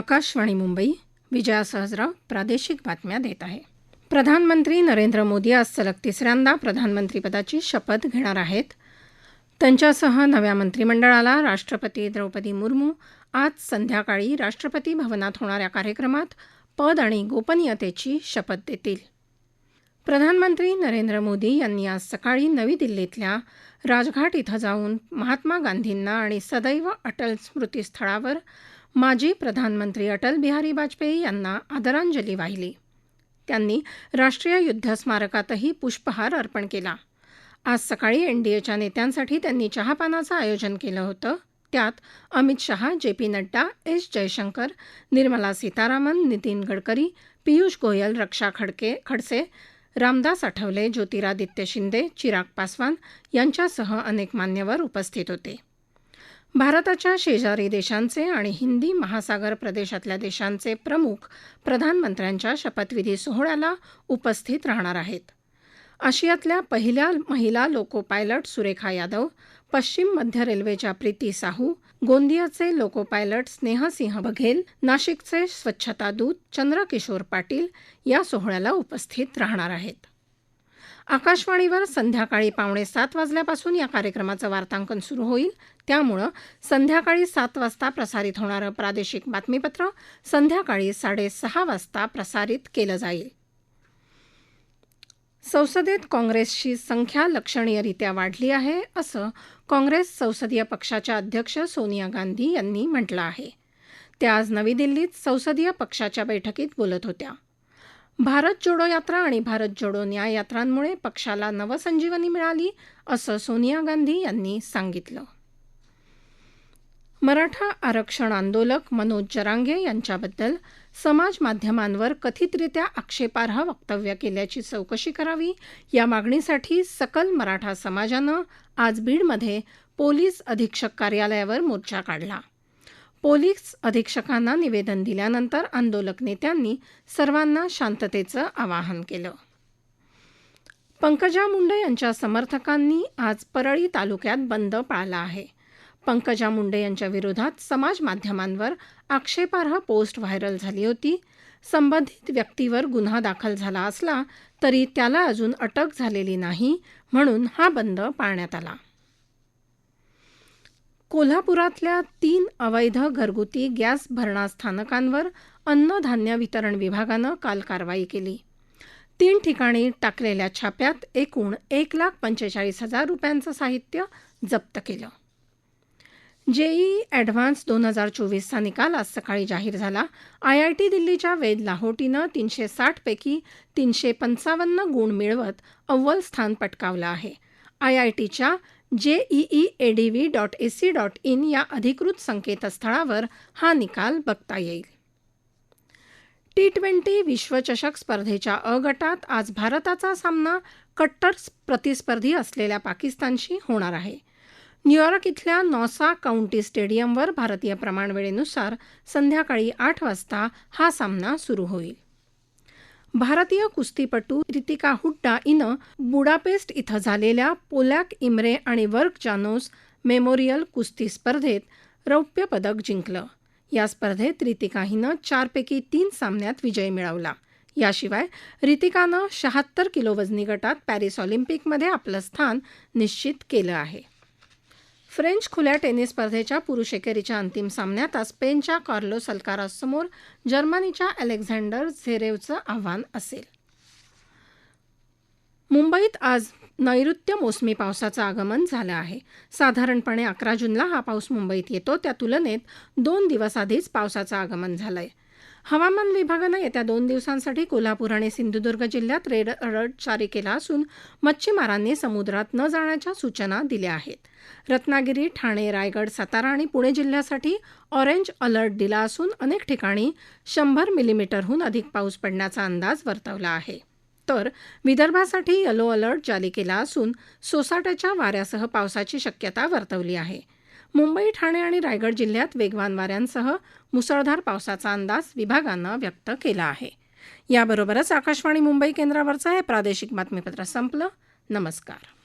आकाशवाणी मुंबई विजया सहजराव प्रादेशिक बातम्या देत आहे. प्रधानमंत्री नरेंद्र मोदी आज सलग तिसऱ्यांदा प्रधानमंत्रीपदाची शपथ घेणार आहेत. त्यांच्यासह नव्या मंत्रिमंडळाला राष्ट्रपती द्रौपदी मुर्मू आज संध्याकाळी राष्ट्रपती भवनात होणाऱ्या कार्यक्रमात पद आणि गोपनीयतेची शपथ देतील. प्रधानमंत्री नरेंद्र मोदी यांनी आज सकाळी नवी दिल्लीतल्या राजघाट इथं जाऊन महात्मा गांधींना आणि सदैव अटल स्मृतीस्थळावर माजी प्रधानमंत्री अटल बिहारी वाजपेयी यांना आदरांजली वाहिली. त्यांनी राष्ट्रीय युद्ध स्मारकातही पुष्पहार अर्पण केला. आज सकाळी एनडीएच्या नेत्यांसाठी त्यांनी चहापानाचं आयोजन केलं होतं. त्यात Amit Shah J P Nadda S Jaishankar Nirmala Sitharaman Nitin Gadkari Piyush Goyal Raksha Khadke Khadse Ramdas Athawale Jyotiraditya Shinde Chirag Paswan यांच्यासह अनेक मान्यवर उपस्थित होते. भारताच्या शेजारी देशांचे आणि हिंदी महासागर प्रदेशातल्या देशांचे प्रमुख प्रधानमंत्र्यांच्या शपथविधी सोहळ्याला उपस्थित राहणार आहेत. आशियातल्या पहिल्या महिला लोको पायलट सुरेखा यादव पश्चिम मध्य रेल्वेच्या प्रीती साहू गोंदियाचे लोको पायलट स्नेहसिंह बघेल नाशिकचे स्वच्छता दूत चंद्रकिशोर पाटील या सोहळ्याला उपस्थित राहणार आहेत. आकाशवाणीवर संध्याकाळी पावणे सात वाजल्यापासून या कार्यक्रमाचं वार्तांकन सुरू होईल. त्यामुळं संध्याकाळी सात वाजता प्रसारित होणारं प्रादेशिक बातमीपत्र संध्याकाळी साडेसहा वाजता प्रसारित केलं जाईल. संसदेत काँग्रेसची संख्या लक्षणीयरित्या वाढली आहे असं काँग्रेस संसदीय पक्षाच्या अध्यक्ष सोनिया गांधी यांनी म्हटलं आहे. त्या आज नवी दिल्लीत संसदीय पक्षाच्या बैठकीत बोलत होत्या. भारत जोडो यात्रा आणि भारत जोडो न्याय यात्रांमुळे पक्षाला नवसंजीवनी मिळाली असं सोनिया गांधी यांनी सांगितलं. मराठा आरक्षण आंदोलक मनोज जरांगे यांच्याबद्दल समाज माध्यमांवर कथितरित्या आक्षेपार्ह वक्तव्य केल्याची चौकशी करावी या मागणीसाठी सकल मराठा समाजानं आज बीडमध्ये पोलीस अधीक्षक कार्यालयावर मोर्चा काढला. पोलीस अधीक्षकांना निवेदन दिल्यानंतर आंदोलक नेत्यांनी सर्वांना शांततेचं आवाहन केलं. पंकजा मुंडे यांच्या समर्थकांनी आज परळी तालुक्यात बंद पाळला आहे. पंकजा मुंडे यांच्या विरोधात समाज माध्यमांवर आक्षेपार्ह पोस्ट व्हायरल झाली होती. संबंधित व्यक्तीवर गुन्हा दाखल झाला असला तरी त्याला अजून अटक झालेली नाही म्हणून हा बंद पाळण्यात आला. कोल्हापुरातल्या तीन अवैध घरगुती गॅस भरणा स्थानकांवर अन्नधान्य वितरण विभागानं काल कारवाई केली. तीन ठिकाणी टाकलेल्या छाप्यात एकूण एक लाख पंचेचाळीस हजार रुपयांचं साहित्य जप्त केलं. जेईई ॲडव्हान्स दोन हजार चोवीसचा निकाल आज सकाळी जाहीर झाला. आय आय टी दिल्लीच्या वेद लाहोटीनं तीनशे साठपैकी तीनशे पंचावन्न गुण मिळवत अव्वल स्थान पटकावलं आहे. आय आय टीच्या JEE ADV dot AC dot in या अधिकृत संकेतस्थळावर हा निकाल बघता येईल. टी ट्वेंटी विश्वचषक स्पर्धेच्या अ गटात आज भारताचा सामना कट्टर प्रतिस्पर्धी असलेल्या पाकिस्तानशी होणार आहे. न्यूयॉर्क इथल्या नॉसा काउंटी स्टेडियमवर भारतीय प्रमाणवेळेनुसार संध्याकाळी आठ वाजता हा सामना सुरू होईल. भारतीय कुस्तीपटू रितिका हुड्डा हिनं बुडापेस्ट इथं झालेल्या पोलॅक इम्रे आणि वर्क जानोस मेमोरियल कुस्ती स्पर्धेत रौप्य पदक जिंकलं. या स्पर्धेत रितिका हिनं चारपैकी तीन सामन्यात विजय मिळवला. याशिवाय रितिकानं शहात्तर किलो वजनी गटात पॅरिस ऑलिम्पिकमध्ये आपलं स्थान निश्चित केलं आहे. फ्रेंच खुल्या टेनिस स्पर्धेच्या पुरुष एकेरीच्या अंतिम सामन्यात आज स्पेनच्या कार्लोस अल्कारासमोर जर्मनीच्या अलेक्झांडर झेरेवचं आव्हान असेल. मुंबईत आज नैऋत्य मोसमी पावसाचं आगमन झालं आहे. साधारणपणे अकरा जूनला हा पाऊस मुंबईत येतो. त्या तुलनेत दोन दिवस आधीच पावसाचं आगमन झालं आहे हवामान विभागानं येत्या दोन दिवसांसाठी कोल्हापूर आणि सिंधुदुर्ग जिल्ह्यात रेड अलर्ट जारी केला असून मच्छीमारांनी समुद्रात न जाण्याच्या सूचना दिल्या आहेत. रत्नागिरी ठाणे रायगड सातारा आणि पुणे जिल्ह्यासाठी ऑरेंज अलर्ट दिला असून अनेक ठिकाणी शंभर मिलीमीटरहून अधिक पाऊस पडण्याचा अंदाज वर्तवला आहे. तर विदर्भासाठी यलो अलर्ट जारी केला असून सोसाट्याच्या वाऱ्यासह पावसाची शक्यता वर्तवली आहे. मुंबई ठाणे आणि रायगड जिल्ह्यात वेगवान वाऱ्यांसह मुसळधार पावसाचा अंदाज विभागानं व्यक्त केला आहे. याबरोबरच आकाशवाणी मुंबई केंद्रावरचं हे प्रादेशिक बातमीपत्र संपलं. नमस्कार.